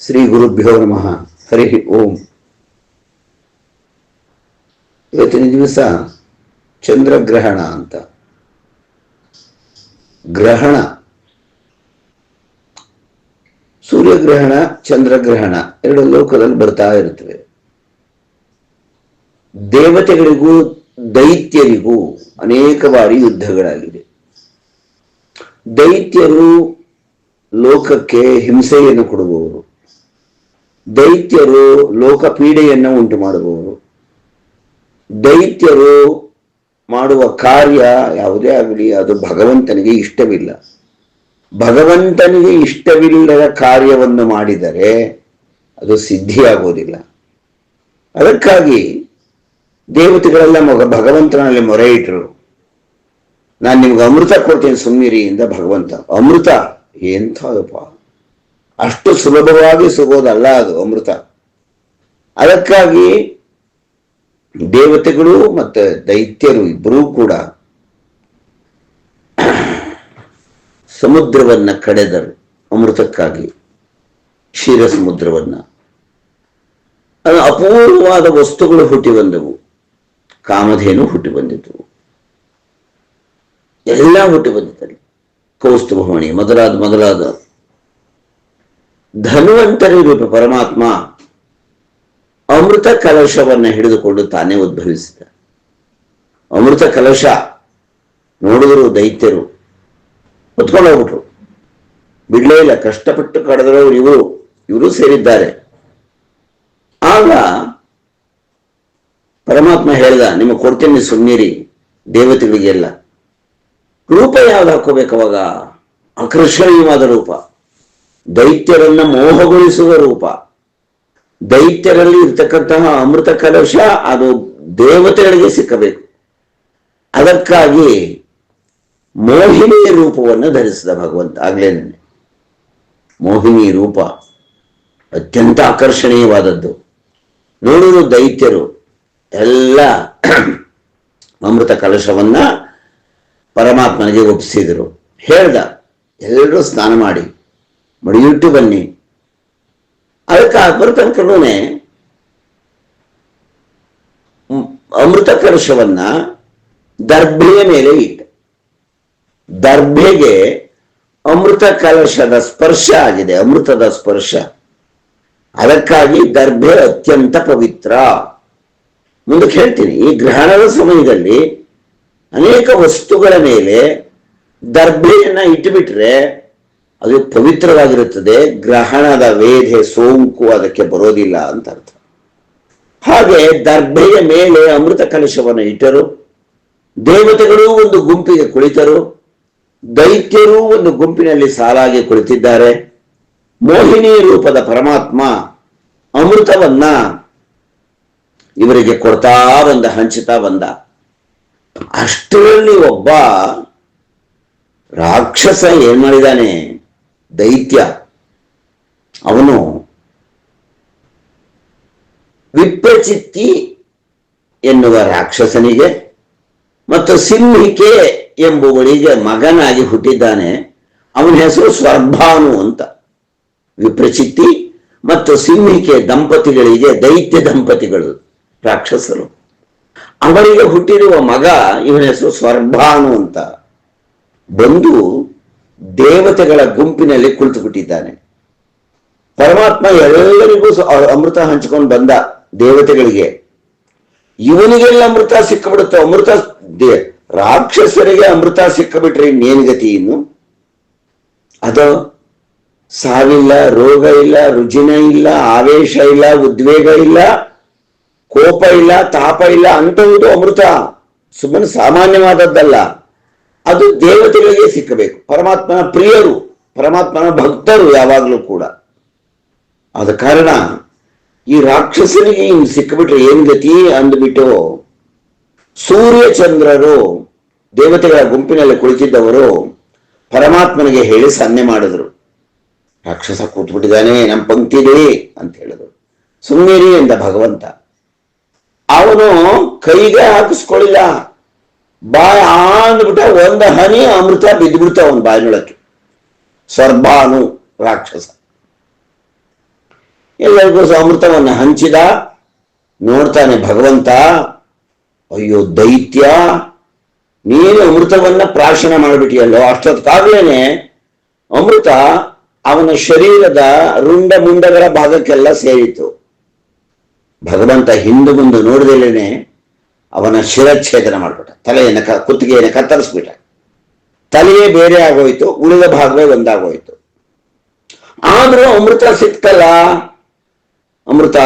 ಶ್ರೀ ಗುರುಭ್ಯೋ ನಮಃ. ಹರಿ ಓಂ. ಇವತ್ತಿನ ದಿವಸ ಚಂದ್ರಗ್ರಹಣ ಅಂತ. ಗ್ರಹಣ. ಸೂರ್ಯಗ್ರಹಣ, ಚಂದ್ರಗ್ರಹಣ ಎರಡು ಲೋಕದಲ್ಲಿ ಬರ್ತಾ ಇರುತ್ತವೆ. ದೇವತೆಗಳಿಗೂ, ದೈತ್ಯರಿಗೂ ಅನೇಕ ಬಾರಿ ಯುದ್ಧಗಳಾಗಿದೆ ದೈತ್ಯರು ಲೋಕಕ್ಕೆ ಹಿಂಸೆಯನ್ನು ಕೊಡುವವರು ದೈತ್ಯರು ಲೋಕ ಪೀಡೆಯನ್ನು ಉಂಟು ಮಾಡುವವರು. ದೈತ್ಯರು ಮಾಡುವ ಕಾರ್ಯ ಯಾವುದೇ ಆಗಲಿ, ಅದು ಭಗವಂತನಿಗೆ ಇಷ್ಟವಿಲ್ಲ. ಭಗವಂತನಿಗೆ ಇಷ್ಟವಿಲ್ಲದ ಕಾರ್ಯವನ್ನು ಮಾಡಿದರೆ ಅದು ಸಿದ್ಧಿಯಾಗೋದಿಲ್ಲ ಅದಕ್ಕಾಗಿ ದೇವತೆಗಳೆಲ್ಲ ಮಗ, ಭಗವಂತನಲ್ಲಿ ಮೊರೆ ಇಟ್ಟರು ನಾನು ನಿಮ್ಗೆ ಅಮೃತ ಕೊಡ್ತೇನೆ ಸುಮ್ಮಿರಿ ಇಂದ ಭಗವಂತ, ಅಮೃತ, ಎಂಥದಪ್ಪ? ಅಷ್ಟು ಸುಲಭವಾಗಿ ಸಿಗೋದಲ್ಲ ಅದು ಅಮೃತ. ಅದಕ್ಕಾಗಿ ದೇವತೆಗಳು ಮತ್ತೆ ದೈತ್ಯರು ಇಬ್ಬರೂ ಕೂಡ ಸಮುದ್ರವನ್ನ ಕಡೆದರು ಅಮೃತಕ್ಕಾಗಿ ಕ್ಷೀರ ಸಮುದ್ರವನ್ನ ಅದು ಅಪೂರ್ವವಾದ ವಸ್ತುಗಳು ಹುಟ್ಟಿ ಬಂದವು. ಕಾಮಧೇನು ಹುಟ್ಟಿ ಬಂದಿತ್ತು. ಎಲ್ಲ ಹುಟ್ಟಿ ಬಂದಿದ್ದಾರೆ ಕೌಸ್ತುಭವಣಿ ಮೊದಲಾದ ಮೊದಲಾದ ಧನ್ವಂತರಿ ಪರಮಾತ್ಮ ಅಮೃತ ಕಲಶವನ್ನ ಹಿಡಿದುಕೊಂಡು ತಾನೇ ಉದ್ಭವಿಸಿದ. ಅಮೃತ ಕಲಶ ನೋಡಿದ್ರು ದೈತ್ಯರು ಹೊತ್ಕೊಂಡು ಹೋಗ್ಬಿಟ್ರು. ಬಿಡ್ಲೇ ಇಲ್ಲ, ಕಷ್ಟಪಟ್ಟು ಕಳೆದವರು ಇವರು ಇವರು ಸೇರಿದ್ದಾರೆ. ಆಗ ಪರಮಾತ್ಮ ಹೇಳ್ದ ನಿಮಗೆ ಕೊಡ್ತೀನಿ ಸುಮ್ಮನಿರಿ ದೇವತೆಗಳಿಗೆಲ್ಲ. ರೂಪ ಯಾವ್ದು ಹಾಕೋಬೇಕು ಅವಾಗ? ಆಕರ್ಷಣೀಯವಾದ ರೂಪ. ದೈತ್ಯರನ್ನ ಮೋಹಗೊಳಿಸುವ ರೂಪ. ದೈತ್ಯರಲ್ಲಿ ಇರ್ತಕ್ಕಂತಹ ಅಮೃತ ಕಲಶ, ಅದು ದೇವತೆಗಳಿಗೆ ಸಿಕ್ಕಬೇಕು. ಅದಕ್ಕಾಗಿ ಮೋಹಿನಿ ರೂಪವನ್ನು ಧರಿಸಿದ ಭಗವಂತ. ಆಗ್ಲೇ ಮೋಹಿನಿ ರೂಪ ಅತ್ಯಂತ ಆಕರ್ಷಣೀಯವಾದದ್ದು. ನೋಡಿದ್ರು ದೈತ್ಯರು, ಎಲ್ಲ ಅಮೃತ ಕಲಶವನ್ನ ಪರಮಾತ್ಮನಿಗೆ ಒಪ್ಪಿಸಿದರು. ಹೇಳ್ದ, ಎಲ್ಲರೂ ಸ್ನಾನ ಮಾಡಿ. ಮಡಿಯಿಟ್ಟು ಬನ್ನಿ. ಅದಕ್ಕೆ ಅಕ್ಬರ್ ತನಕನೂ ಅಮೃತ ಕಲಶವನ್ನ ದರ್ಭೆಯ ಮೇಲೆ ಇಟ್ಟ. ದರ್ಭೆಗೆ ಅಮೃತ ಕಲಶದ ಸ್ಪರ್ಶ ಆಗಿದೆ, ಅಮೃತದ ಸ್ಪರ್ಶ. ಅದಕ್ಕಾಗಿ ದರ್ಭೆ ಅತ್ಯಂತ ಪವಿತ್ರ. ಮುಂದಕ್ಕೆ ಹೇಳ್ತೀನಿ, ಈ ಗ್ರಹಣದ ಸಮಯದಲ್ಲಿ ಅನೇಕ ವಸ್ತುಗಳ ಮೇಲೆ ದರ್ಭೆಯನ್ನ ಇಟ್ಟುಬಿಟ್ರೆ ಅದು ಪವಿತ್ರವಾಗಿರುತ್ತದೆ, ಗ್ರಹಣದ ವೇಧೆ ಸೋಂಕು ಅದಕ್ಕೆ ಬರೋದಿಲ್ಲ ಅಂತ ಅರ್ಥ. ಹಾಗೆ ದರ್ಭೆಯ ಮೇಲೆ ಅಮೃತ ಕಲಶವನ್ನು ಇಟ್ಟರು, ದೇವತೆಗಳು ಒಂದು ಗುಂಪಿಗೆ ಕುಳಿತರು, ದೈತ್ಯರು ಒಂದು ಗುಂಪಿನಲ್ಲಿ ಸಾಲಾಗಿ ಕುಳಿತಿದ್ದಾರೆ. ಮೋಹಿನಿ ರೂಪದ ಪರಮಾತ್ಮ ಅಮೃತವನ್ನ ಇವರಿಗೆ ಕೊಡ್ತಾ ಬಂದ, ಹಂಚುತ್ತಾ ಬಂದ. ಅಷ್ಟರಲ್ಲಿ ಒಬ್ಬ ರಾಕ್ಷಸ ಏನ್ ಮಾಡಿದಾನೆ? ದೈತ್ಯ. ಅವನು ವಿಪ್ರಚಿತ್ತಿ ಎನ್ನುವ ರಾಕ್ಷಸನಿಗೆ ಮತ್ತು ಸಿಂಹಿಕೆ ಎಂಬುವಳಿಗೆ ಮಗನಾಗಿ ಹುಟ್ಟಿದ್ದಾನೆ. ಅವನ ಹೆಸರು ಸ್ವರ್ಭಾನು ಅಂತ. ವಿಪ್ರಚಿತ್ತಿ ಮತ್ತು ಸಿಂಹಿಕೆ ದಂಪತಿಗಳಿಗೆ ದೈತ್ಯ ದಂಪತಿಗಳು, ರಾಕ್ಷಸರು. ಅವರಿಗೆ ಹುಟ್ಟಿರುವ ಮಗ ಇವನ ಹೆಸರು ಸ್ವರ್ಭಾನು ಅಂತ. ಬಂದು ದೇವತೆಗಳ ಗುಂಪಿನಲ್ಲಿ ಕುಳಿತುಬಿಟ್ಟಿದ್ದಾನೆ. ಪರಮಾತ್ಮ ಎಲ್ಲರಿಗೂ ಅಮೃತ ಹಂಚಿಕೊಂಡು ಬಂದ ದೇವತೆಗಳಿಗೆ. ಇವನಿಗೆಲ್ಲ ಅಮೃತ ಸಿಕ್ಕಬಿಡುತ್ತೋ? ಅಮೃತ ರಾಕ್ಷಸರಿಗೆ ಅಮೃತ ಸಿಕ್ಕಬಿಟ್ರೆ ಇನ್ನೇನು ಇನ್ನು? ಅದು ಸಾವಿಲ್ಲ, ರೋಗ ಇಲ್ಲ, ರುಜಿನ ಇಲ್ಲ, ಆವೇಶ ಇಲ್ಲ, ಉದ್ವೇಗ ಇಲ್ಲ, ಕೋಪ ಇಲ್ಲ, ತಾಪ ಇಲ್ಲ, ಅಂತ ಅಮೃತ. ಸುಮ್ಮನೆ ಸಾಮಾನ್ಯವಾದದ್ದಲ್ಲ. ಅದು ದೇವತೆಗಳಿಗೆ ಸಿಕ್ಕಬೇಕು. ಪರಮಾತ್ಮನ ಪ್ರಿಯರು, ಪರಮಾತ್ಮನ ಭಕ್ತರು ಯಾವಾಗಲೂ ಕೂಡ. ಆದ ಕಾರಣ ಈ ರಾಕ್ಷಸನಿಗೆ ಇನ್ನು ಸಿಕ್ಕಿಬಿಟ್ರೆ ಏನ್ ಗತಿ ಅಂದ್ಬಿಟ್ಟು ಸೂರ್ಯಚಂದ್ರರು ದೇವತೆಗಳ ಗುಂಪಿನಲ್ಲಿ ಕುಳಿತಿದ್ದವರು ಪರಮಾತ್ಮನಿಗೆ ಹೇಳಿ ಸನ್ನೆ ಮಾಡಿದ್ರು. ರಾಕ್ಷಸ ಕೂತ್ಬಿಟ್ಟಿದ್ದಾನೆ ನಮ್ಮ ಪಂಕ್ತಿಲಿ ಅಂತ ಹೇಳಿದ್ರು. ಸುಮ್ಮನೆ ಎಂದ ಭಗವಂತ. ಅವನು ಕೈಗೆ ಹಾಕಿಸ್ಕೊಳ್ಳಿಲ್ಲ. ಬಾಯಿ ಅಂದ್ಬಿಟ್ಟ ಒಂದ ಹನಿ ಅಮೃತ ಬಿದ್ದುಬಿಡ್ತ ಅವನ ಬಾಯಿನೊಳಕ್ಕೆ. ಸ್ವರ್ಭಾನು ರಾಕ್ಷಸ. ಎಲ್ಲರಿಗೂ ಅಮೃತವನ್ನು ಹಂಚಿದ. ನೋಡ್ತಾನೆ ಭಗವಂತ, ಅಯ್ಯೋ ದೈತ್ಯ, ನೀನು ಅಮೃತವನ್ನ ಪ್ರಾಶನ ಮಾಡಿಬಿಟ್ಟಿಯಲ್ಲೋ ಅಷ್ಟೊತ್ತಾಗ್ಲೇನೆ ಅಮೃತ ಅವನ ಶರೀರದ ರುಂಡ ಮುಂಡಗಳ ಭಾಗಕ್ಕೆಲ್ಲ ಸೇರಿತು ಭಗವಂತ ಹಿಂದೆ ಮುಂದೆ ನೋಡಿದಲೇನೆ ಅವನ ಶಿರಚ್ಛೇದನ ಮಾಡಿಬಿಟ್ಟ. ತಲೆಯನ್ನು ಕ, ಕುತ್ತಿಗೆಯನ್ನು ಕತ್ತರಿಸ್ಬಿಟ್ಟ. ತಲೆಯೇ ಬೇರೆ ಆಗೋಯ್ತು, ಉಳಿದ ಭಾಗವೇ ಒಂದಾಗೋಯ್ತು. ಆದ್ರೂ ಅಮೃತ ಸಿಕ್ತಲ್ಲ? ಅಮೃತ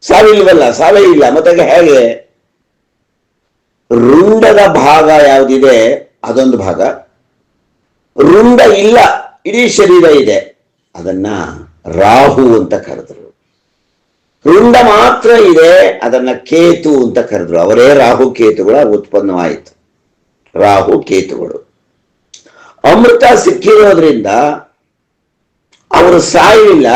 ಸಾವಿಲ್ವಲ್ಲ ಸಾವೇ ಇಲ್ಲ. ಮತ್ತೆ ಹೇಗೆ? ರುಂಡದ ಭಾಗ ಯಾವುದಿದೆ? ಅದೊಂದು ಭಾಗ. ರುಂಡ ಇಲ್ಲ. ಇಡೀ ಶರೀರ ಇದೆ. ಅದನ್ನ ರಾಹು ಅಂತ ಕರೆದ್ರು. ರುಂಡ ಮಾತ್ರ ಇದೆ, ಅದನ್ನ ಕೇತು ಅಂತ ಕರೆದ್ರು. ಅವರೇ ರಾಹು ಕೇತುಗಳ ಉತ್ಪನ್ನವಾಯಿತು. ರಾಹು ಕೇತುಗಳು. ಅಮೃತ ಸಿಕ್ಕಿರೋದ್ರಿಂದ ಅವರು ಸಾಯಲಿಲ್ಲ.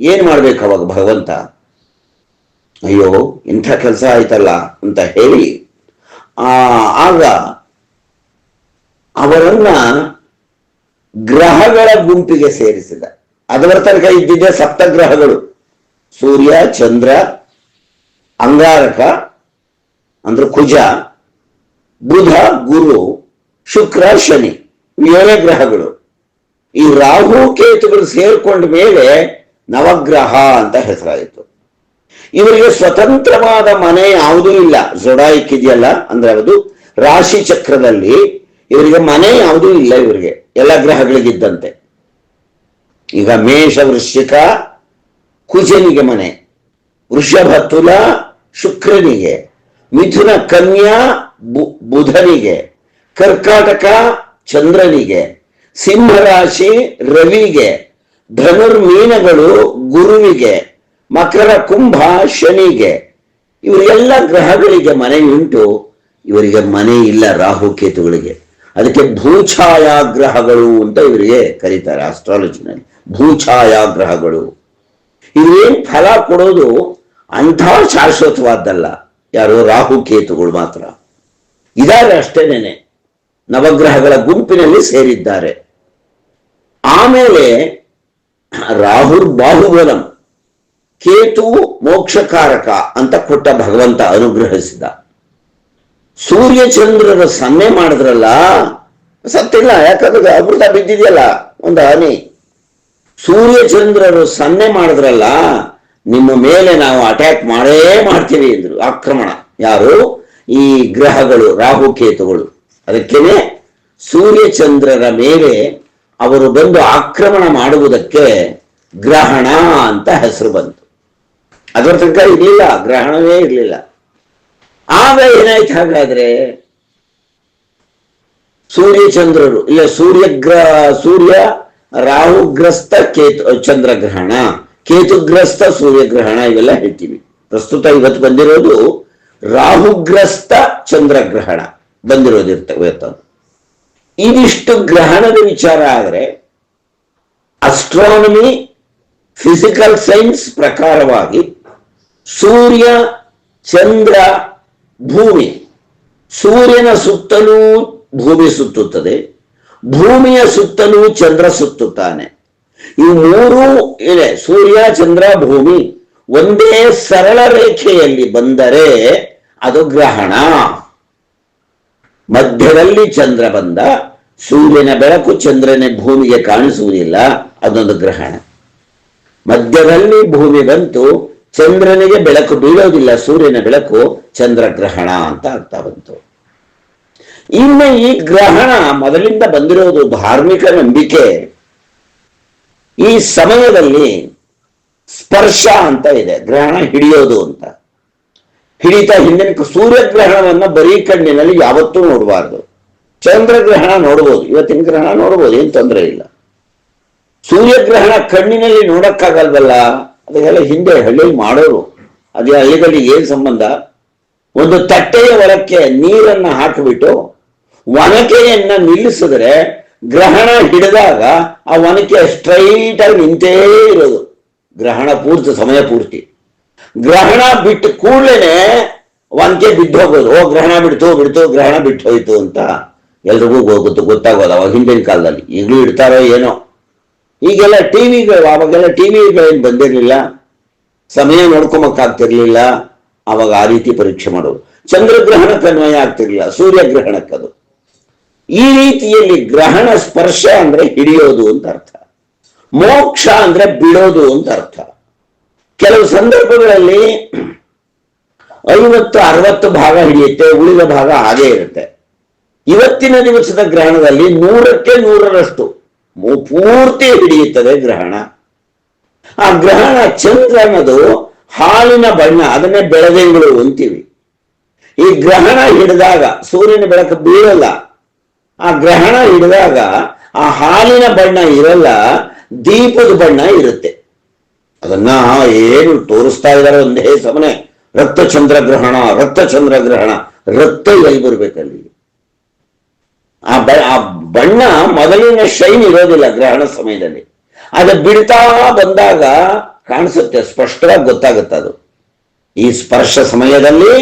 ಏನ್ ಮಾಡ್ಬೇಕು ಅವಾಗ ಭಗವಂತ? ಅಯ್ಯೋ, ಇಂಥ ಕೆಲಸ ಆಯ್ತಲ್ಲ ಅಂತ ಹೇಳಿ, ಆ, ಆಗ ಅವರನ್ನ ಗ್ರಹಗಳ ಗುಂಪಿಗೆ ಸೇರಿಸಿದ. ಅದರ ತನಕ ಇದ್ದಿದ್ದೆ ಸಪ್ತಗ್ರಹಗಳು. ಸೂರ್ಯ, ಚಂದ್ರ, ಅಂಗಾರಕ, ಅಂದ್ರೆ ಕುಜ, ಬುಧ, ಗುರು, ಶುಕ್ರ, ಶನಿ ಏಳೇ ಗ್ರಹಗಳು. ಈ ರಾಹು, ಕೇತುಗಳು ಸೇರ್ಕೊಂಡ ಮೇಲೆ ನವಗ್ರಹ ಅಂತ ಹೆಸರಾಯಿತು. ಇವರಿಗೆ ಸ್ವತಂತ್ರವಾದ ಮನೆ ಯಾವುದೂ ಇಲ್ಲ. ಜೊಡಾಯಿಕ್ಕಿದೆಯಲ್ಲ? ಅಂದ್ರೆ ಅದು ರಾಶಿ ಚಕ್ರದಲ್ಲಿ ಇವರಿಗೆ ಮನೆ ಯಾವುದೂ ಇಲ್ಲ ಇವರಿಗೆ. ಎಲ್ಲ ಗ್ರಹಗಳಿಗಿದ್ದಂತೆ. ಈಗ ಮೇಷ, ವೃಶ್ಚಿಕ ಕುಜನಿಗೆ ಮನೆ ವೃಷಭ ತುಲ ಶುಕ್ರನಿಗೆ. ಮಿಥುನ ಕನ್ಯಾ ಬುಧನಿಗೆ. ಕರ್ಕಾಟಕ ಚಂದ್ರನಿಗೆ. ಸಿಂಹರಾಶಿ ರವಿಗೆ. ಧನುರ್ಮೀನಗಳು ಗುರುವಿಗೆ. ಮಕರ ಕುಂಭ ಶನಿಗೆ. ಇವರೆಲ್ಲ ಗ್ರಹಗಳಿಗೆ ಮನೆಯುಂಟು ಇವರಿಗೆ ಮನೆ ಇಲ್ಲ ರಾಹು ಕೇತುಗಳಿಗೆ. ಅದಕ್ಕೆ ಭೂಛಾಯಾಗ್ರಹಗಳು ಅಂತ ಇವರಿಗೆ ಕರೀತಾರೆ ಆಸ್ಟ್ರಾಲಜಿನಲ್ಲಿ ಭೂಛಾಯಾಗ್ರಹಗಳು. ಇವೇನ್ ಫಲ ಕೊಡೋದು ಅಂಥ ಶಾಶ್ವತವಾದ್ದಲ್ಲ. ಯಾರು ರಾಹು ಕೇತುಗಳು ಮಾತ್ರ. ಇದಾರೆ ಅಷ್ಟೇನೆ ನವಗ್ರಹಗಳ ಗುಂಪಿನಲ್ಲಿ ಸೇರಿದ್ದಾರೆ. ಆಮೇಲೆ ರಾಹುರ್ ಬಾಹುಬಲಂ. ಕೇತು ಮೋಕ್ಷಕಾರಕ ಅಂತ ಕೊಟ್ಟ ಭಗವಂತ ಅನುಗ್ರಹಿಸಿದ. ಸೂರ್ಯ ಚಂದ್ರರ ಸನ್ನೆ ಮಾಡಿದ್ರಲ್ಲ, ಸತ್ತಿಲ್ಲ. ಯಾಕಂದ್ರೆ ಅಮೃತ ಬಿದ್ದಿದೆಯಲ್ಲ, ಒಂದು ಹನಿ. ಸೂರ್ಯ ಚಂದ್ರರು ಸನ್ನೆ ಮಾಡಿದ್ರಲ್ಲ, ನಿಮ್ಮ ಮೇಲೆ ನಾವು ಅಟ್ಯಾಕ್ ಮಾಡೇ ಮಾಡ್ತೀವಿ ಎಂದ್ರು. ಆಕ್ರಮಣ. ಯಾರು? ಈ ಗ್ರಹಗಳು, ರಾಹು ಕೇತುಗಳು. ಅದಕ್ಕೇನೆ ಸೂರ್ಯ ಚಂದ್ರರ ಮೇಲೆ ಅವರು ಬಂದು ಆಕ್ರಮಣ ಮಾಡುವುದಕ್ಕೆ ಗ್ರಹಣ ಅಂತ ಹೆಸರು ಬಂತು. ಅದರ ತನಕ ಇರಲಿಲ್ಲ. ಗ್ರಹಣವೇ ಇರಲಿಲ್ಲ. ಆಗ ಏನಾಯ್ತು ಹಾಗಾದ್ರೆ? ಸೂರ್ಯ ಚಂದ್ರರು ಇಲ್ಲ ಸೂರ್ಯಗ್ರ ಸೂರ್ಯ ರಾಹುಗ್ರಸ್ತ ಕೇತು, ಚಂದ್ರಗ್ರಹಣ. ಕೇತುಗ್ರಸ್ತ ಸೂರ್ಯಗ್ರಹಣ ಇವೆಲ್ಲ ಹೇಳ್ತೀವಿ. ಪ್ರಸ್ತುತ ಇವತ್ತು ಬಂದಿರೋದು ರಾಹುಗ್ರಸ್ತ ಚಂದ್ರಗ್ರಹಣ ಬಂದಿರೋದಿರ್ತವೆ ಇದಿಷ್ಟು ಗ್ರಹಣದ ವಿಚಾರ ಆದರೆ ಅಸ್ಟ್ರಾನಮಿ ಫಿಸಿಕಲ್ ಸೈನ್ಸ್ ಪ್ರಕಾರವಾಗಿ ಸೂರ್ಯ, ಚಂದ್ರ, ಭೂಮಿ, ಸೂರ್ಯನ ಸುತ್ತಲೂ ಭೂಮಿ ಸುತ್ತುತ್ತದೆ. ಭೂಮಿಯ ಸುತ್ತಲೂ ಚಂದ್ರ ಸುತ್ತುತ್ತಾನೆ. ಈ ಮೂರು ಇದೆ. ಸೂರ್ಯ, ಚಂದ್ರ, ಭೂಮಿ ಒಂದೇ ಸರಳ ರೇಖೆಯಲ್ಲಿ ಬಂದರೆ ಅದು ಗ್ರಹಣ. ಮಧ್ಯದಲ್ಲಿ ಚಂದ್ರ ಬಂದ, ಸೂರ್ಯನ ಬೆಳಕು ಚಂದ್ರನೇ ಭೂಮಿಗೆ ಕಾಣಿಸುವುದಿಲ್ಲ, ಅದೊಂದು ಗ್ರಹಣ. ಮಧ್ಯದಲ್ಲಿ ಭೂಮಿ ಬಂತು, ಚಂದ್ರನಿಗೆ ಬೆಳಕು ಬೀಳೋದಿಲ್ಲ, ಸೂರ್ಯನ ಬೆಳಕು ಚಂದ್ರಗ್ರಹಣ ಅಂತ ಅರ್ಥ ಬಂತು. ಇನ್ನು ಈ ಗ್ರಹಣ ಮೊದಲಿಂದ ಬಂದಿರೋದು ಧಾರ್ಮಿಕ ನಂಬಿಕೆ. ಈ ಸಮಯದಲ್ಲಿ ಸ್ಪರ್ಶ ಅಂತ ಇದೆ, ಗ್ರಹಣ ಹಿಡಿಯೋದು ಅಂತ. ಹಿಡಿತಾ ಹಿಂದಿನ ಸೂರ್ಯಗ್ರಹಣವನ್ನ ಬರೀ ಕಣ್ಣಿನಲ್ಲಿ ಯಾವತ್ತೂ ನೋಡಬಾರ್ದು. ಚಂದ್ರಗ್ರಹಣ ನೋಡ್ಬೋದು, ಇವತ್ತಿನ ಗ್ರಹಣ ನೋಡ್ಬೋದು, ಏನು ತೊಂದರೆ ಇಲ್ಲ. ಸೂರ್ಯಗ್ರಹಣ ಕಣ್ಣಿನಲ್ಲಿ ನೋಡಕ್ಕಾಗಲ್ವಲ್ಲ? ಅದಕ್ಕೆಲ್ಲ ಹಿಂದೆ ಹಳ್ಳಿಯಲ್ಲಿ ಮಾಡೋರು, ಅದೇ ಹಳ್ಳಿಗಳಿಗೆ ಏನ್ ಸಂಬಂಧ? ಒಂದು ತಟ್ಟೆಯ ಒಳಕ್ಕೆ ನೀರನ್ನು ಹಾಕಿಬಿಟ್ಟು ಒನಕೆಯನ್ನ ನಿಲ್ಲಿಸಿದ್ರೆ ಗ್ರಹಣ ಹಿಡಿದಾಗ ಆ ಒನಕೆ ಸ್ಟ್ರೈಟ್ ಆಗಿ ನಿಂತೇ ಇರೋದು. ಗ್ರಹಣ ಪೂರ್ತಿ, ಸಮಯ ಪೂರ್ತಿ. ಗ್ರಹಣ ಬಿಟ್ಟು ಕೂಡಲೇ ಒನಕೆ ಬಿದ್ದು ಹೋಗೋದು. ಓ, ಗ್ರಹಣ ಬಿಡ್ತು ಬಿಡ್ತು, ಗ್ರಹಣ ಬಿಟ್ಟು ಹೋಯ್ತು ಅಂತ ಎಲ್ರಿಗೂ ಗೊತ್ತು, ಗೊತ್ತಾಗೋದು ಅವಾಗ ಹಿಂದಿನ ಕಾಲದಲ್ಲಿ. ಈಗಲೂ ಇಡ್ತಾರೋ ಏನೋ. ಈಗೆಲ್ಲ ಟಿವಿಗಳು ಅವಾಗೆಲ್ಲ ಟಿವಿಗಳೇನು ಬಂದಿರಲಿಲ್ಲ. ಸಮಯ ನೋಡ್ಕೊಂಬಕ್ಕಾಗ್ತಿರ್ಲಿಲ್ಲ ಅವಾಗ ಆ ರೀತಿ ಪರೀಕ್ಷೆ ಮಾಡೋದು. ಚಂದ್ರಗ್ರಹಣಕ್ಕೆ ಅನ್ವಯ ಆಗ್ತಿರ್ಲಿಲ್ಲ. ಸೂರ್ಯಗ್ರಹಣಕ್ಕದು. ಈ ರೀತಿಯಲ್ಲಿ ಗ್ರಹಣ ಸ್ಪರ್ಶ ಅಂದ್ರೆ ಹಿಡಿಯೋದು ಅಂತ ಅರ್ಥ. ಮೋಕ್ಷ ಅಂದ್ರೆ ಬಿಡೋದು ಅಂತ ಅರ್ಥ. ಕೆಲವು ಸಂದರ್ಭಗಳಲ್ಲಿ ಐವತ್ತು, ಅರವತ್ತು ಭಾಗ ಹಿಡಿಯುತ್ತೆ, ಉಳಿದ ಭಾಗ ಹಾಗೇ ಇರುತ್ತೆ. ಇವತ್ತಿನ ದಿವಸದ ಗ್ರಹಣದಲ್ಲಿ ನೂರಕ್ಕೆ ನೂರರಷ್ಟು ಪೂರ್ತಿ ಹಿಡಿಯುತ್ತದೆ ಗ್ರಹಣ. ಆ ಗ್ರಹಣ ಚಂದ್ರ ಅನ್ನೋದು ಹಾಲಿನ ಬಣ್ಣ, ಅದನ್ನೇ ಬೆಳದಿಂಗಳು ಅಂತೀವಿ. ಈ ಗ್ರಹಣ ಹಿಡಿದಾಗ ಸೂರ್ಯನ ಬೆಳಕು ಬೀಳಲ್ಲ. ಆ ಗ್ರಹಣ ಹಿಡಿದಾಗ ಆ ಹಾಲಿನ ಬಣ್ಣ ಇರಲ್ಲ, ದೀಪದ ಬಣ್ಣ ಇರುತ್ತೆ. ಅದನ್ನ ಏನು ತೋರಿಸ್ತಾ ಇದ್ದಾರೆ ಒಂದೇ ಸಮನೆ. ರಕ್ತ ಚಂದ್ರಗ್ರಹಣ ರಕ್ತ ಚಂದ್ರಗ್ರಹಣ ರಕ್ತ ಎಲ್ಲಿ ಬರ್ಬೇಕಲ್ಲಿ ಆ ಬ, ಆ ಬಣ್ಣ ಮೊದಲಿನ ಶೈನ್ ಇರೋದಿಲ್ಲ ಗ್ರಹಣ ಸಮಯದಲ್ಲಿ. ಅದು ಬಿಡ್ತಾ ಬಂದಾಗ ಕಾಣಿಸುತ್ತೆ, ಸ್ಪಷ್ಟವಾಗಿ ಗೊತ್ತಾಗುತ್ತೆ ಅದು. ಈ ಸ್ಪರ್ಶ ಸಮಯದಲ್ಲಿ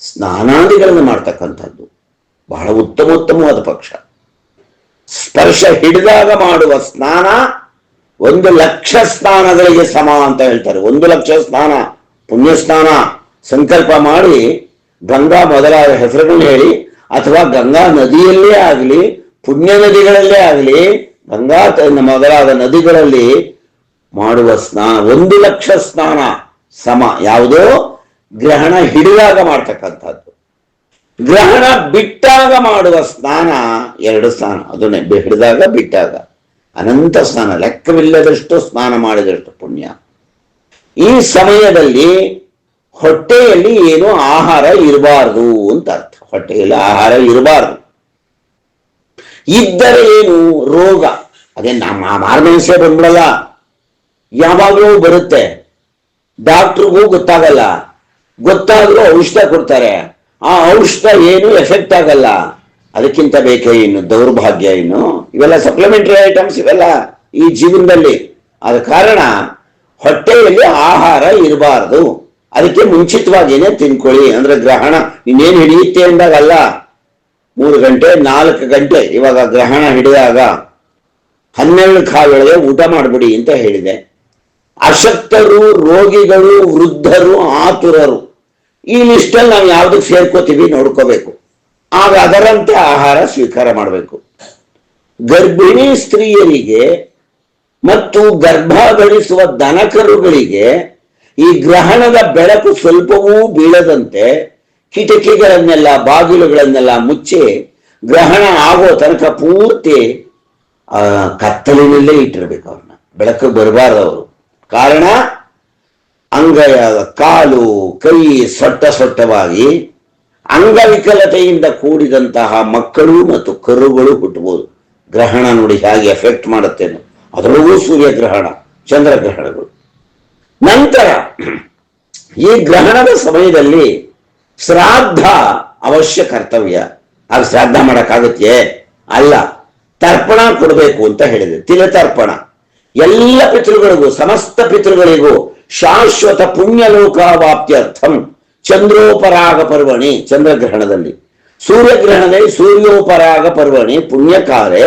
ಸ್ನಾನಾದಿಗಳನ್ನು ಮಾಡ್ತಕ್ಕಂಥದ್ದು. ಬಹಳ ಉತ್ತಮ ಉತ್ತಮವಾದ ಪಕ್ಷ. ಸ್ಪರ್ಶ ಹಿಡಿದಾಗ ಮಾಡುವ ಸ್ನಾನ ಒಂದು ಲಕ್ಷ ಸ್ನಾನಗಳಿಗೆ ಸಮ ಅಂತ ಹೇಳ್ತಾರೆ. ಒಂದು ಲಕ್ಷ ಸ್ನಾನ, ಪುಣ್ಯ ಸ್ನಾನ ಸಂಕಲ್ಪ ಮಾಡಿ ಗಂಗಾ ಮೊದಲಾದ ಹೆಸರುಗಳನ್ನ ಹೇಳಿ, ಅಥವಾ ಗಂಗಾ ನದಿಯಲ್ಲೇ ಆಗಲಿ, ಪುಣ್ಯ ನದಿಗಳಲ್ಲೇ ಆಗಲಿ, ಗಂಗಾ ಮೊದಲಾದ ನದಿಗಳಲ್ಲಿ ಮಾಡುವ ಸ್ನಾನ, ಒಂದು ಲಕ್ಷ ಸ್ನಾನ ಸಮ. ಯಾವುದೋ ಗ್ರಹಣ ಹಿಡಿದಾಗ ಮಾಡ್ತಕ್ಕಂಥದ್ದು. ಗ್ರಹಣ ಬಿಟ್ಟಾಗ ಮಾಡುವ ಸ್ನಾನ ಎರಡು ಸ್ನಾನ ಅದನ್ನೇ ಹಿಡಿದಾಗ ಬಿಟ್ಟಾಗ. ಅನಂತ ಸ್ನಾನ ಲೆಕ್ಕವಿಲ್ಲದಷ್ಟು ಸ್ನಾನ ಮಾಡಿದಷ್ಟು ಪುಣ್ಯ. ಈ ಸಮಯದಲ್ಲಿ ಹೊಟ್ಟೆಯಲ್ಲಿ ಏನು ಆಹಾರ ಇರಬಾರ್ದು ಅಂತ ಅರ್ಥ. ಹೊಟ್ಟೆಯಲ್ಲಿ ಆಹಾರ ಇರಬಾರ್ದು. ಇದ್ದರೆ ಏನು? ರೋಗ. ಅದೇ ನಮ್ಮ ಮಾರ್ಮೆನ್ಸೇ ಬಂದ್ಬಿಡಲ್ಲ. ಯಾವಾಗಲೂ ಬರುತ್ತೆ. ಡಾಕ್ಟ್ರಿಗೂ ಗೊತ್ತಾಗಲ್ಲ. ಗೊತ್ತಾದ್ರೂ ಔಷಧ ಕೊಡ್ತಾರೆ. ಆ ಔಷಧ ಏನು ಎಫೆಕ್ಟ್ ಆಗಲ್ಲ. ಅದಕ್ಕಿಂತ ಬೇಕೇ ಇನ್ನು ದೌರ್ಭಾಗ್ಯ ಇನ್ನು. ಇವೆಲ್ಲ ಸಪ್ಲಿಮೆಂಟರಿ ಐಟಮ್ಸ್ ಇವೆಲ್ಲ ಈ ಜೀವನದಲ್ಲಿ. ಆದ ಕಾರಣ ಹೊಟ್ಟೆಯಲ್ಲಿ ಆಹಾರ ಇರಬಾರದು. ಅದಕ್ಕೆ ಮುಂಚಿತವಾಗಿನೇ ತಿನ್ಕೊಳ್ಳಿ. ಅಂದ್ರೆ ಗ್ರಹಣ ಇನ್ನೇನು ಹಿಡಿಯುತ್ತೆ ಅಂದಾಗಲ್ಲ. ಮೂರು ಗಂಟೆ, ನಾಲ್ಕು ಗಂಟೆ ಇವಾಗ ಗ್ರಹಣ ಹಿಡಿದಾಗ ಹನ್ನೆರಡು ಕಾಲೊಳಗೆ ಊಟ ಮಾಡಿಬಿಡಿ ಅಂತ ಹೇಳಿದೆ. ಅಶಕ್ತರು, ರೋಗಿಗಳು, ವೃದ್ಧರು, ಆತುರರು. ಈ ಲಿಸ್ಟಲ್ಲಿ ನಾವು ಯಾವ್ದಕ್ಕೆ ಸೇರ್ಕೋತೀವಿ ನೋಡ್ಕೋಬೇಕು. ಆಗ ಅದರಂತೆ ಆಹಾರ ಸ್ವೀಕಾರ ಮಾಡಬೇಕು. ಗರ್ಭಿಣಿ ಸ್ತ್ರೀಯರಿಗೆ ಮತ್ತು ಗರ್ಭ ಗಳಿಸುವ ದನಕರುಗಳಿಗೆ ಈ ಗ್ರಹಣದ ಬೆಳಕು ಸ್ವಲ್ಪವೂ ಬೀಳದಂತೆ ಕಿಟಕಿಗಳನ್ನೆಲ್ಲ, ಬಾಗಿಲುಗಳನ್ನೆಲ್ಲ ಮುಚ್ಚಿ ಗ್ರಹಣ ಆಗೋ ತನಕ ಪೂರ್ತಿ ಕತ್ತಲಿನಲ್ಲೇ ಇಟ್ಟಿರ್ಬೇಕು ಅವ್ರನ್ನ. ಬೆಳಕು ಬರಬಾರ್ದು ಅವರು. ಕಾರಣ ಅಂಗಯ ಕಾಲು, ಕೈ ಸೊಟ್ಟ ಸೊಟ್ಟವಾಗಿ ಅಂಗವಿಕಲತೆಯಿಂದ ಕೂಡಿದಂತಹ ಮಕ್ಕಳು ಮತ್ತು ಕರುಗಳು ಹುಟ್ಟಬಹುದು ಗ್ರಹಣ ನೋಡಿ ಹೇಗೆ ಎಫೆಕ್ಟ್ ಮಾಡುತ್ತೇನೆ ಅದರೊಳಗೂ ಸೂರ್ಯಗ್ರಹಣ, ಚಂದ್ರಗ್ರಹಣಗಳು. ನಂತರ ಈ ಗ್ರಹಣದ ಸಮಯದಲ್ಲಿ ಶ್ರಾದ್ದ ಅವಶ್ಯ ಕರ್ತವ್ಯ. ಆಗ ಶ್ರಾದ್ದ ಮಾಡಕ್ಕಾಗತ್ತೆ? ಅಲ್ಲ. ತರ್ಪಣ ಕೊಡಬೇಕು ಅಂತ ಹೇಳಿದೆ. ತಿಲತರ್ಪಣ. ಎಲ್ಲ ಪಿತೃಗಳಿಗೂ, ಸಮಸ್ತ ಪಿತೃಗಳಿಗೂ ಶಾಶ್ವತ ಪುಣ್ಯಲೋಕಾವಾಪ್ತ್ಯರ್ಥಂ ಚಂದ್ರೋಪರಾಗ ಪರ್ವಣಿ ಚಂದ್ರಗ್ರಹಣದಲ್ಲಿ. ಸೂರ್ಯಗ್ರಹಣದಲ್ಲಿ ಸೂರ್ಯೋಪರಾಗ ಪರ್ವಣಿ ಪುಣ್ಯಕಾಲೆ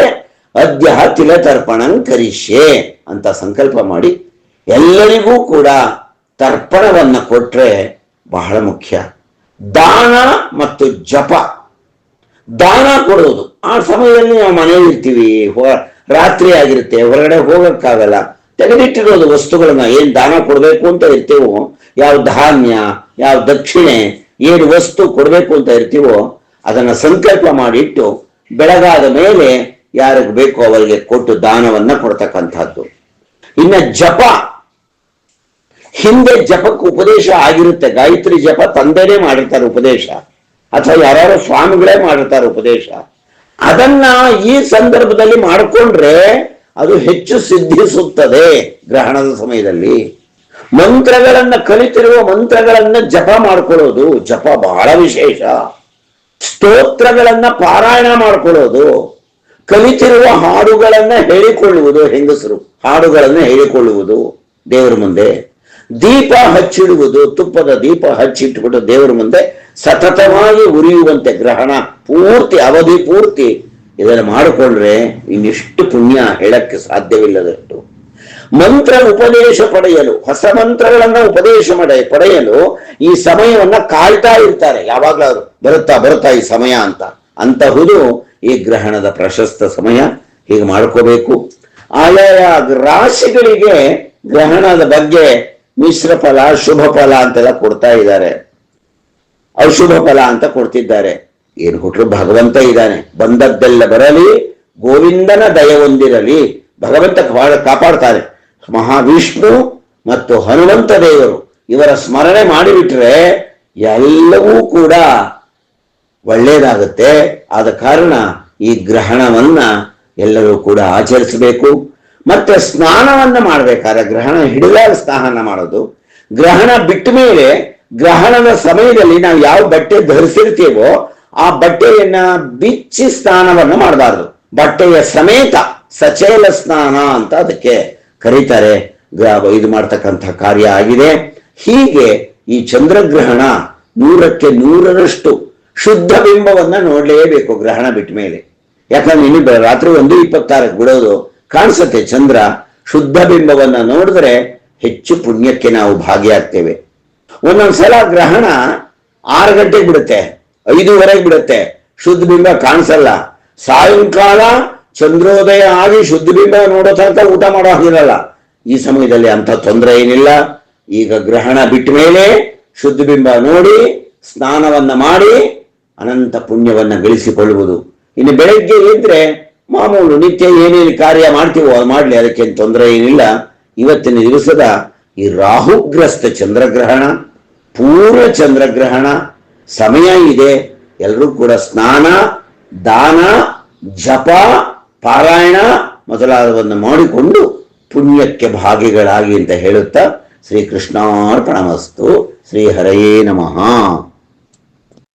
ಅದ್ಯ ತಿಲತರ್ಪಣಂ ಕರಿಷ್ಯೆ ಅಂತ ಸಂಕಲ್ಪ ಮಾಡಿ. ಎಲ್ಲರಿಗೂ ಕೂಡ ತರ್ಪಣವನ್ನ ಕೊಟ್ರೆ ಬಹಳ ಮುಖ್ಯ. ದಾನ ಮತ್ತು ಜಪ. ದಾನ ಕೊಡೋದು. ಆ ಸಮಯದಲ್ಲಿ ನಾವು ಮನೆಯಲ್ಲಿ ಇರ್ತೀವಿ ರಾತ್ರಿ ಆಗಿರುತ್ತೆ, ಹೊರಗಡೆ ಹೋಗಕ್ಕಾಗಲ್ಲ. ತೆಗೆದಿಟ್ಟಿರೋದು ವಸ್ತುಗಳನ್ನ ಏನ್ ದಾನ ಕೊಡಬೇಕು ಅಂತ ಇರ್ತೀವೋ, ಯಾವ ಧಾನ್ಯ, ಯಾವ ದಕ್ಷಿಣೆ, ಏನು ವಸ್ತು ಕೊಡಬೇಕು ಅಂತ ಇರ್ತೀವೋ, ಅದನ್ನ ಸಂಕಲ್ಪ ಮಾಡಿಟ್ಟು ಬೆಳಗಾದ ಮೇಲೆ ಯಾರಿಗೆ ಬೇಕೋ ಅವರಿಗೆ ಕೊಟ್ಟು ದಾನವನ್ನ ಕೊಡ್ತಕ್ಕಂಥದ್ದು. ಇನ್ನ ಜಪ. ಹಿಂದೆ ಜಪಕ್ಕೆ ಉಪದೇಶ ಆಗಿರುತ್ತೆ. ಗಾಯತ್ರಿ ಜಪ ತಂದೆನೇ ಮಾಡಿರ್ತಾರೆ ಉಪದೇಶ. ಅಥವಾ ಯಾರ್ಯಾರೋ ಸ್ವಾಮಿಗಳೇ ಮಾಡಿರ್ತಾರೆ ಉಪದೇಶ. ಅದನ್ನ ಈ ಸಂದರ್ಭದಲ್ಲಿ ಮಾಡಿಕೊಂಡ್ರೆ ಅದು ಹೆಚ್ಚು ಸಿದ್ಧಿಸುತ್ತದೆ ಗ್ರಹಣದ ಸಮಯದಲ್ಲಿ. ಮಂತ್ರಗಳನ್ನ ಕಲಿತಿರುವ ಮಂತ್ರಗಳನ್ನ ಜಪ ಮಾಡ್ಕೊಳ್ಳೋದು, ಜಪ ಬಹಳ ವಿಶೇಷ. ಸ್ತೋತ್ರಗಳನ್ನ ಪಾರಾಯಣ ಮಾಡ್ಕೊಳ್ಳೋದು, ಕಲಿತಿರುವ ಹಾಡುಗಳನ್ನ ಹೇಳಿಕೊಳ್ಳುವುದು ಹೆಂಗಸರು, ಹಾಡುಗಳನ್ನ ಹೇಳಿಕೊಳ್ಳುವುದು ದೇವರ ಮುಂದೆ. ದೀಪ ಹಚ್ಚಿಡುವುದು, ತುಪ್ಪದ ದೀಪ ಹಚ್ಚಿಟ್ಬಿಟ್ಟು ದೇವರ ಮುಂದೆ ಸತತವಾಗಿ ಉರಿಯುವಂತೆ ಗ್ರಹಣ ಪೂರ್ತಿ, ಅವಧಿ ಪೂರ್ತಿ ಇದನ್ನು ಮಾಡಿಕೊಂಡ್ರೆ ಇನ್ನಿಷ್ಟು ಪುಣ್ಯ ಹೇಳಕ್ಕೆ ಸಾಧ್ಯವಿಲ್ಲದಷ್ಟು. ಮಂತ್ರ ಉಪದೇಶ ಪಡೆಯಲು, ಹೊಸ ಮಂತ್ರಗಳನ್ನ ಉಪದೇಶ ಮಾಡಿ ಪಡೆಯಲು ಈ ಸಮಯವನ್ನ ಕಾಯ್ತಾ ಇರ್ತಾರೆ. ಯಾವಾಗ್ಲಾದ್ರು ಬರುತ್ತಾ ಬರುತ್ತಾ ಈ ಸಮಯ ಅಂತ. ಅಂತಹುದು ಈ ಗ್ರಹಣದ ಪ್ರಶಸ್ತ ಸಮಯ. ಹೀಗೆ ಮಾಡ್ಕೋಬೇಕು. ಆಯಾಯ ರಾಶಿಗಳಿಗೆ ಗ್ರಹಣದ ಬಗ್ಗೆ ಮಿಶ್ರ ಫಲ, ಶುಭ ಫಲ ಅಂತೆಲ್ಲ ಕೊಡ್ತಾ ಇದ್ದಾರೆ. ಅಶುಭ ಫಲ ಅಂತ ಕೊಡ್ತಿದ್ದಾರೆ. ಏನು ಹುಟ್ಟರು ಭಗವಂತ ಇದ್ದಾನೆ. ಬಂದದ್ದೆಲ್ಲ ಬರಲಿ, ಗೋವಿಂದನ ದಯ ಹೊಂದಿರಲಿ. ಭಗವಂತ ಕಾಪಾಡ್- ಕಾಪಾಡ್ತಾನೆ ಮಹಾವಿಷ್ಣು ಮತ್ತು ಹನುಮಂತ ದೇವರು ಇವರ ಸ್ಮರಣೆ ಮಾಡಿಬಿಟ್ರೆ ಎಲ್ಲವೂ ಕೂಡ ಒಳ್ಳೆಯದಾಗುತ್ತೆ ಆದ ಕಾರಣ ಈ ಗ್ರಹಣವನ್ನ ಎಲ್ಲರೂ ಕೂಡ ಆಚರಿಸಬೇಕು. ಮತ್ತೆ ಸ್ನಾನವನ್ನ ಮಾಡಬೇಕಾದ್ರೆ ಗ್ರಹಣ ಹಿಡಿದಾಗ ಸ್ನಾನ ಮಾಡೋದು. ಗ್ರಹಣ ಬಿಟ್ಟ ಮೇಲೆ ಗ್ರಹಣದ ಸಮಯದಲ್ಲಿ ನಾವು ಯಾವ ಬಟ್ಟೆ ಧರಿಸಿರ್ತೀವೋ ಆ ಬಟ್ಟೆಯನ್ನ ಬಿಚ್ಚಿ ಸ್ನಾನವನ್ನ ಮಾಡಬಾರ್ದು. ಬಟ್ಟೆಯ ಸಮೇತ ಸಚೇಲ ಸ್ನಾನ ಅಂತ ಅದಕ್ಕೆ ಕರೀತಾರೆ. ಇದು ಮಾಡ್ತಕ್ಕಂಥ ಕಾರ್ಯ ಆಗಿದೆ. ಹೀಗೆ ಈ ಚಂದ್ರಗ್ರಹಣ ನೂರಕ್ಕೆ ನೂರರಷ್ಟು ಶುದ್ಧ ಬಿಂಬವನ್ನ ನೋಡ್ಲೇಬೇಕು ಗ್ರಹಣ ಬಿಟ್ಟ ಮೇಲೆ. ಯಾಕಂದ್ರೆ ಇನ್ನು ರಾತ್ರಿ ಒಂದು ಇಪ್ಪತ್ತಾರಕ್ಕೆ ಬಿಡೋದು ಕಾಣಿಸುತ್ತೆ. ಚಂದ್ರ ಶುದ್ಧ ಬಿಂಬವನ್ನ ನೋಡಿದ್ರೆ ಹೆಚ್ಚು ಪುಣ್ಯಕ್ಕೆ ನಾವು ಭಾಗಿಯಾಗ್ತೇವೆ. ಒಂದೊಂದ್ಸಲ ಗ್ರಹಣ ಆರು ಗಂಟೆಗೆ ಬಿಡುತ್ತೆ. ಐದೂವರೆಗೆ ಬಿಡುತ್ತೆ. ಶುದ್ಧ ಬಿಂಬ ಕಾಣಿಸಲ್ಲ. ಸಾಯಂಕಾಲ ಚಂದ್ರೋದಯ ಆಗಿ ಶುದ್ಧ ಬಿಂಬ ನೋಡೋ ತನಕ ಊಟ ಮಾಡೋ ಹಾಗಿರಲ್ಲ. ಈ ಸಮಯದಲ್ಲಿ ಅಂತ ತೊಂದರೆ ಏನಿಲ್ಲ. ಈಗ ಗ್ರಹಣ ಬಿಟ್ಟ ಮೇಲೆ ಶುದ್ಧ ಬಿಂಬ ನೋಡಿ, ಸ್ನಾನವನ್ನ ಮಾಡಿ, ಅನಂತ ಪುಣ್ಯವನ್ನ ಗಳಿಸಿಕೊಳ್ಳುವುದು. ಇನ್ನು ಬೆಳಗ್ಗೆ ಇದ್ರೆ ಮಾಮೂಲು ನಿತ್ಯ ಏನೇನು ಕಾರ್ಯ ಮಾಡ್ತೀವೋ ಅದು ಮಾಡಲಿ, ಅದಕ್ಕೇನು ತೊಂದರೆ ಏನಿಲ್ಲ. ಇವತ್ತಿನ ದಿವಸದ ಈ ರಾಹುಗ್ರಸ್ತ ಚಂದ್ರಗ್ರಹಣ, ಪೂರ್ಣ ಚಂದ್ರಗ್ರಹಣ ಸಮಯ ಇದೆ ಎಲ್ಲರೂ ಕೂಡ ಸ್ನಾನ, ದಾನ, ಜಪ, ಪಾರಾಯಣ ಮೊದಲಾದವನ್ನು ಮಾಡಿಕೊಂಡು ಪುಣ್ಯಕ್ಕೆ ಭಾಗಿಗಳಾಗಿ ಅಂತ ಹೇಳುತ್ತಾ ಶ್ರೀ ಕೃಷ್ಣಾರ್ಪಣಮಸ್ತು ಶ್ರೀ ಹರಯೇ ನಮಃ.